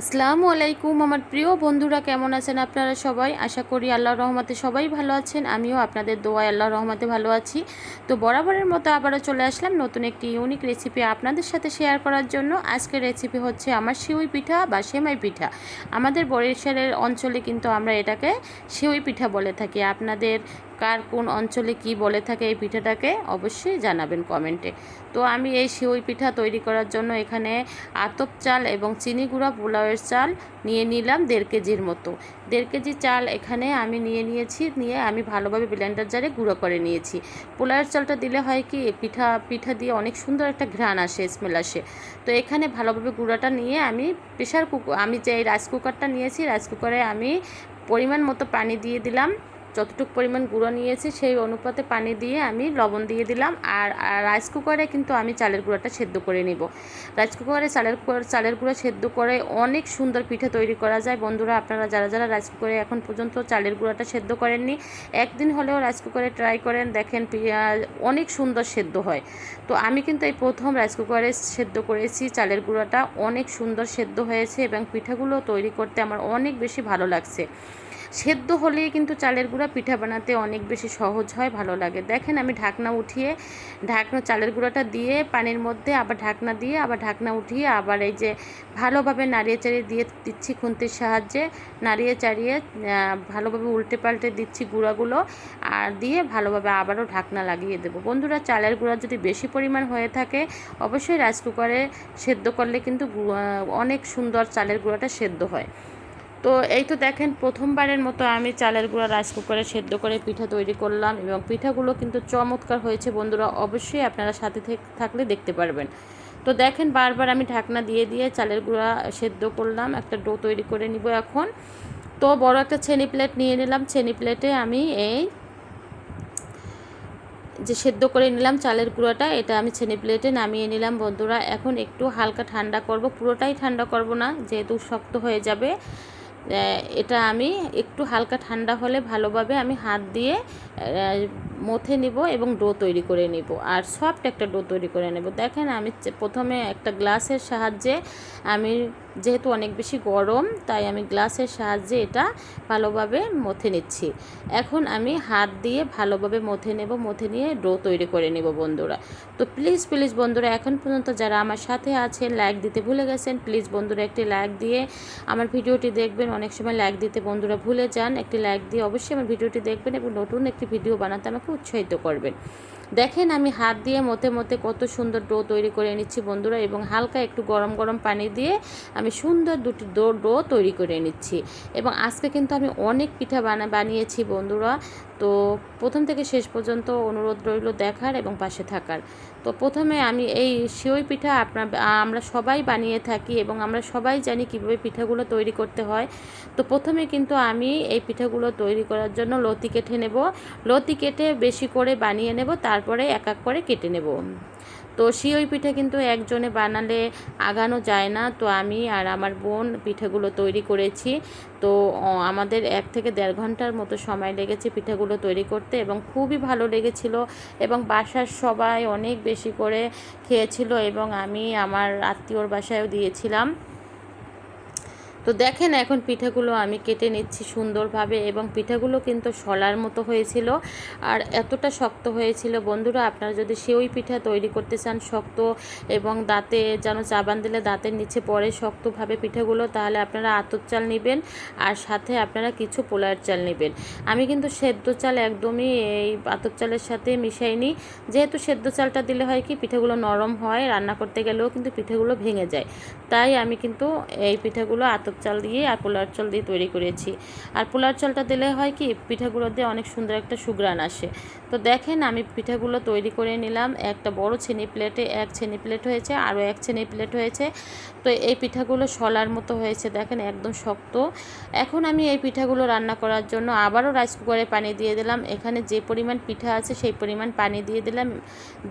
আসসালামু আলাইকুম আমার প্রিয় বন্ধুরা, কেমন আছেন আপনারা সবাই? আশা করি আল্লাহর রহমতে সবাই ভালো আছেন। আমিও আপনাদের দোয়ায় আল্লাহর রহমতে ভালো আছি। তো বরাবরের মতো আবারও চলে আসলাম নতুন একটি ইউনিক রেসিপি আপনাদের সাথে শেয়ার করার জন্য। আজকের রেসিপি হচ্ছে আমার শিউই পিঠা বা সেমাই পিঠা। আমাদের বরিশালের অঞ্চলে কিন্তু আমরা এটাকে শিউই পিঠা বলে থাকি। আপনাদের কার কোন অঞ্চলে কি বলে থাকে এই পিঠাটাকে অবশ্যই জানাবেন কমেন্টে। তো আমি এই সিউই পিঠা তৈরি করার জন্য এখানে আতপ চাল এবং চিনি গুঁড়া, পোলাওয়ের চাল নিয়ে নিলাম দেড় কেজির মতো। দেড় কেজি চাল এখানে আমি নিয়ে নিয়েছি, নিয়ে আমি ভালোভাবে ব্লেন্ডার জারে গুঁড়ো করে নিয়েছি। পোলাওয়ের চালটা দিলে হয় কি পিঠা পিঠা দিয়ে অনেক সুন্দর একটা ঘ্রাণ আসে স্মেল আসে। তো এখানে ভালোভাবে গুঁড়োটা নিয়ে আমি প্রেশার কুকার আমি যে রাইস কুকারটা নিয়েছি রাইস কুকারে আমি পরিমাণ মতো পানি দিয়ে দিলাম। যতটুকু পরিমাণ গুঁড়ো নিয়েছি সেই অনুপাতে পানি দিয়ে আমি লবণ দিয়ে দিলাম আর রাইস কুকারে কিন্তু আমি চালের গুঁড়োটা সেদ্ধ করে নিব। রাইস কুকারে চালের চালের গুঁড়ো সেদ্ধ করে অনেক সুন্দর পিঠে তৈরি করা যায়। বন্ধুরা, আপনারা যারা যারা রাইস কুকারে এখন পর্যন্ত চালের গুঁড়োটা সেদ্ধ করেননি, একদিন হলেও রাইস কুকারে ট্রাই করেন, দেখেন অনেক সুন্দর সেদ্ধ হয়। তো আমি কিন্তু এই প্রথম রাইস কুকারে সেদ্ধ করেছি, চালের গুঁড়োটা অনেক সুন্দর সেদ্ধ হয়েছে এবং পিঠাগুলো তৈরি করতে আমার অনেক বেশি ভালো লাগছে। সেদ্ধ হলেই কিন্তু চালের গুঁড়া পিঠা বানাতে অনেক বেশি সহজ হয়, ভালো লাগে। দেখেন আমি ঢাকনা উঠিয়ে, ঢাকনা, চালের গুঁড়াটা দিয়ে পানির মধ্যে আবার ঢাকনা দিয়ে আবার ঢাকনা উঠিয়ে আবার এই যে ভালোভাবে নাড়িয়ে চাড়িয়ে দিয়ে দিচ্ছি খুন্তির সাহায্যে, নাড়িয়ে চাড়িয়ে ভালোভাবে উল্টে পাল্টে দিচ্ছি গুঁড়াগুলো আর দিয়ে ভালোভাবে আবারও ঢাকনা লাগিয়ে দেবো। বন্ধুরা, চালের গুঁড়া যদি বেশি পরিমাণ হয়ে থাকে, অবশ্যই রাইস কুকারে সেদ্ধ করলে কিন্তু অনেক সুন্দর চালের গুঁড়াটা সেদ্ধ হয়। তো এই তো দেখেন, প্রথমবারের মতো আমি চালের গুঁড়া রাইস কুকারে সেদ্ধ করে পিঠা তৈরি করলাম এবং পিঠাগুলো কিন্তু চমৎকার হয়েছে বন্ধুরা। অবশ্যই আপনারা সাথে থাকলে দেখতে পারবেন। তো দেখেন, বারবার আমি ঢাকনা দিয়ে দিয়ে চালের গুঁড়া সেদ্ধ করলাম, একটা ডো তৈরি করে নিব এখন। তো বড় একটা ছেনি প্লেট নিয়ে নিলাম। ছেনি প্লেটে আমি এই যে সেদ্ধ করে নিলাম চালের গুঁড়োটা, এটা আমি ছেনি প্লেটে নামিয়ে নিলাম বন্ধুরা। এখন একটু হালকা ঠান্ডা করব। পুরোটাই ঠান্ডা করব না, যেহেতু শক্ত হয়ে যাবে। এটা আমি একটু হালকা ঠান্ডা হলে ভালোভাবে আমি হাত দিয়ে মথে নিব এবং ডো তৈরি করে নিব। আর সফট একটা ডো তৈরি করে নেব। দেখেন আমি প্রথমে একটা গ্লাসের সাহায্যে আমি যেহেতু অনেক বেশি গরম, তাই আমি গ্লাসের সাহায্যে এটা ভালোভাবে মথে নিচ্ছি। এখন আমি হাত দিয়ে ভালোভাবে মথে নেব মথে নিয়ে ডো তৈরি করে নেব বন্ধুরা। তো প্লিজ প্লিজ বন্ধুরা, এখন পর্যন্ত যারা আমার সাথে আছেন, লাইক দিতে ভুলে গেছেন, প্লিজ বন্ধুরা একটি লাইক দিয়ে আমার ভিডিওটি দেখবেন। অনেক সময় লাইক দিতে বন্ধুরা ভুলে যান। একটি লাইক দিয়ে অবশ্যই আমার ভিডিওটি দেখবেন এবং নতুন একটি ভিডিও বানাতে আমাকে উৎসাহিত করবেন। দেখেন আমি হাত দিয়ে মতে মতে কত সুন্দর ডো তৈরি করে নিচ্ছি বন্ধুরা এবং হালকা একটু গরম গরম পানি দিয়ে আমি সুন্দর দুটি ডো ডো তৈরি করে নিচ্ছি। এবং আজকে কিন্তু আমি অনেক পিঠা বানা, বানিয়েছি বন্ধুরা। তো প্রথম থেকে শেষ পর্যন্ত অনুরোধ রইল দেখার এবং পাশে থাকার। তো প্রথমে আমি এই শিওই পিঠা আপনার, আমরা সবাই বানিয়ে থাকি এবং আমরা সবাই জানি কীভাবে পিঠাগুলো তৈরি করতে হয়। তো প্রথমে কিন্তু আমি এই পিঠাগুলো তৈরি করার জন্য লতি কেটে নেব। লতি কেটে বেশি করে বানিয়ে নেব তারপরে এক এক করে কেটে নেব। তো সিওই পিঠে কিন্তু একজনে বানালে আগানো যায় না। তো আমি আর আমার বোন পিঠেগুলো তৈরি করেছি। তো আমাদের এক থেকে দেড় ঘণ্টার মতো সময় লেগেছে পিঠেগুলো তৈরি করতে এবং খুবই ভালো লেগেছিল এবং বাসার সবাই অনেক বেশি করে খেয়েছিল এবং আমি আমার আত্মীয়র বাসায়ও দিয়েছিলাম। তো দেখেন এখন পিঠাগুলো আমি কেটে নিচ্ছি সুন্দরভাবে এবং পিঠাগুলো কিন্তু শলার মতো হয়েছিল আর এতটা শক্ত হয়েছিল। বন্ধুরা, আপনারা যদি সেওই পিঠা তৈরি করতে চান শক্ত এবং দাঁতে যেন চাবান দিলে দাঁতের নিচে পড়ে শক্তভাবে পিঠাগুলো, তাহলে আপনারা আতর চাল নেবেন আর সাথে আপনারা কিছু পোলার চাল নেবেন। আমি কিন্তু সেদ্ধ চাল একদমই এই আতর চালের সাথে মিশাইনি। যেহেতু সেদ্ধ চালটা দিলে হয় কি, পিঠাগুলো নরম হয়, রান্না করতে গেলেও কিন্তু পিঠাগুলো ভেঙে যায়। তাই আমি কিন্তু এই পিঠাগুলো আতপ চাল দিয়ে আর পোলার চাল দিয়ে তৈরি করেছি। আর পোলার চালটা দিলে হয় কি, পিঠাগুলো দিয়ে অনেক সুন্দর একটা সুগ্রান আসে। তো দেখেন আমি পিঠাগুলো তৈরি করে নিলাম। একটা বড় ছেনি প্লেটে এক ছেনি প্লেট হয়েছে, আরও এক ছেনি প্লেট হয়েছে। তো এই পিঠাগুলো শলার মতো হয়েছে, দেখেন একদম শক্ত। এখন আমি এই পিঠাগুলো রান্না করার জন্য আবারও রাইস কুকারে পানি দিয়ে দিলাম। এখানে যে পরিমাণ পিঠা আছে সেই পরিমাণ পানি দিয়ে দিলাম।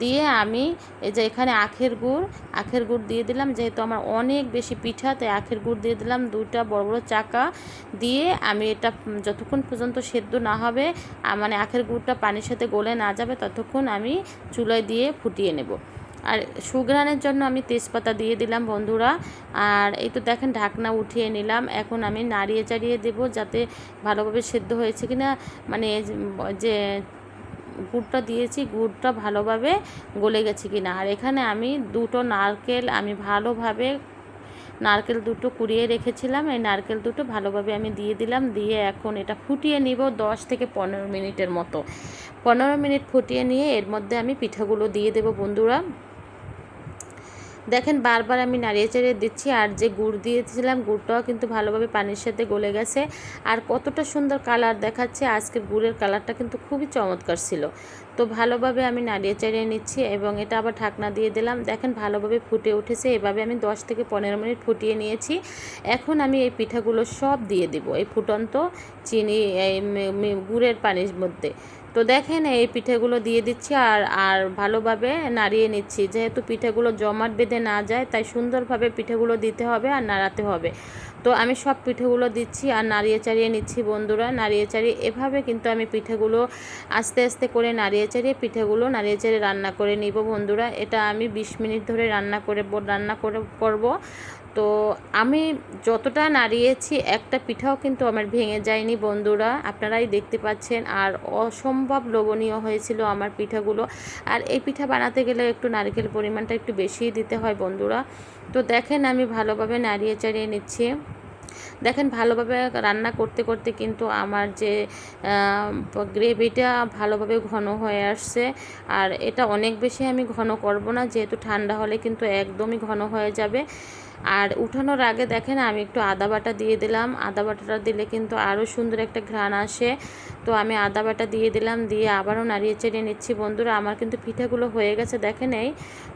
দিয়ে আমি এই যে এখানে আখের গুড় আখের গুড় দিয়ে দিলাম। যেহেতু আমার অনেক বেশি পিঠা, তাই আখের গুড় দিয়ে দিলাম। দুটা বড় বড় চাকা দিয়ে আমি এটা যতক্ষণ পর্যন্ত সেদ্ধ না হবে মানে আখের গুড়টা পানির সাথে গলে না যাবে ততক্ষণ আমি চুলায় দিয়ে ফুটিয়ে নেব। আর সুগ্রানের জন্য আমি তেজপাতা দিয়ে দিলাম বন্ধুরা। আর এই তো দেখেন ঢাকনা উঠিয়ে নিলাম, এখন আমি নাড়িয়ে চাড়িয়ে দেবো যাতে ভালোভাবে সেদ্ধ হয়েছে কিনা। মানে যে গুড়টা দিয়েছি, গুড়টা ভালোভাবে গলে গেছে কিনা। আর এখানে আমি দুটো নারকেল আমি ভালোভাবে নারকেল দুটো কুড়িয়ে রেখেছিলাম। এই নারকেল দুটো ভালোভাবে আমি দিয়ে দিলাম। দিয়ে এখন এটা ফুটিয়ে নিব দশ থেকে পনেরো মিনিটের মতো। পনেরো মিনিট ফুটিয়ে নিয়ে এর মধ্যে আমি পিঠাগুলো দিয়ে দেবো বন্ধুরা। দেখেন বারবার আমি নাড়িয়ে চাড়িয়ে দিচ্ছি আর যে গুড় দিয়েছিলাম গুড়টাও কিন্তু ভালোভাবে পানির সাথে গলে গেছে। আর কতটা সুন্দর কালার দেখাচ্ছে। আজকের গুড়ের কালারটা কিন্তু খুবই চমৎকার ছিল। তো ভালোভাবে আমি নাড়িয়ে চাড়িয়ে নিচ্ছি এবং এটা আবার ঢাকনা দিয়ে দিলাম। দেখেন ভালোভাবে ফুটে উঠেছে, এভাবে আমি দশ থেকে পনেরো মিনিট ফুটিয়ে নিয়েছি। এখন আমি এই পিঠাগুলো সব দিয়ে দিব এই ফুটন্ত চিনি, এই গুড়ের পানির মধ্যে। তো দেখেন এই পিঠেগুলো দিয়ে দিচ্ছি আর আর ভালোভাবে নাড়িয়ে নিচ্ছি। যেহেতু পিঠেগুলো জমাট বেঁধে না যায়, তাই সুন্দরভাবে পিঠেগুলো দিতে হবে আর নাড়াতে হবে। তো আমি সব পিঠেগুলো দিচ্ছি আর নাড়িয়ে চাড়িয়ে নিচ্ছি বন্ধুরা, নাড়িয়ে চাড়িয়ে। এভাবে কিন্তু আমি পিঠেগুলো আস্তে আস্তে করে নাড়িয়ে চাড়িয়ে পিঠেগুলো নাড়িয়ে চাড়িয়ে রান্না করে নিব বন্ধুরা। এটা আমি বিশ মিনিট ধরে রান্না করে রান্না করে করব। তো আমি যতটা নাড়িয়েছি, একটা পিঠাও কিন্তু আমার ভেঙে যায়নি বন্ধুরা। আপনারাই দেখতে পাচ্ছেন, আর অসম্ভব লোভনীয় হয়েছিল আমার পিঠাগুলো। আর এই পিঠা বানাতে গেলে একটু নারকেল পরিমাণটা একটু বেশিই দিতে হয় বন্ধুরা। তো দেখেন আমি ভালোভাবে নাড়িয়ে চাড়িয়ে নিচ্ছি। দেখেন ভালোভাবে রান্না করতে করতে কিন্তু আমার যে গ্রেভিটা ভালোভাবে ঘন হয়ে আসছে। আর এটা অনেক বেশি আমি ঘন করব না, যেহেতু ঠান্ডা হলে কিন্তু একদমই ঘন হয়ে যাবে। আর উঠানোর আগে দেখেন আমি একটু আদা বাটা দিয়ে দিলাম। আদা বাটাটা দিলে কিন্তু আরও সুন্দর একটা ঘ্রাণ আসে। তো আমি আদা বাটা দিয়ে দিলাম, দিয়ে আবারও নাড়িয়ে চেড়িয়ে নিচ্ছি। বন্ধুরা, আমার কিন্তু পিঠাগুলো হয়ে গেছে, দেখেন এই।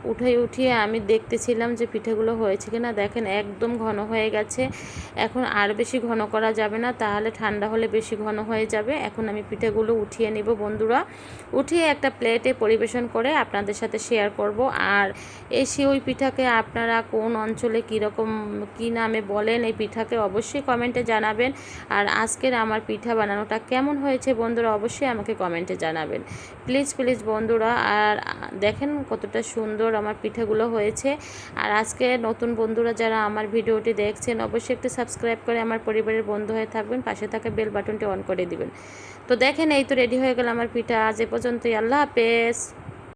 উঠে উঠিয়ে আমি দেখতেছিলাম যে পিঠাগুলো হয়েছে কিনা। দেখেন একদম ঘন হয়ে গেছে। এখন আর বেশি ঘন করা যাবে না, তাহলে ঠান্ডা হলে বেশি ঘন হয়ে যাবে। এখন আমি পিঠাগুলো উঠিয়ে নিব বন্ধুরা। উঠিয়ে একটা প্লেটে পরিবেশন করে আপনাদের সাথে শেয়ার করব। আর এই শিউই পিঠাকে আপনারা কোন অঞ্চলে কীরকম, কী নামে বলেন এই পিঠাকে অবশ্যই কমেন্টে জানাবেন। আর আজকের আমার পিঠা বানানোটা কেমন হয়েছে বন্ধুরা অবশ্যই আমাকে কমেন্টে জানাবেন। প্লিজ প্লিজ বন্ধুরা, আর দেখেন কতটা সুন্দর আমার পিঠাগুলো হয়েছে। আর আজকে নতুন বন্ধুরা যারা আমার ভিডিওটি দেখছেন, অবশ্যই একটু সাবস্ক্রাইব করে আমার পরিবারের বন্ধু হয়ে থাকবেন, পাশে থাকা বেল বাটনটি অন করে দিবেন। তো দেখেন, এই তো রেডি হয়ে গেল আমার পিঠা। আজ এ পর্যন্তই। আল্লাহ হাফেজ।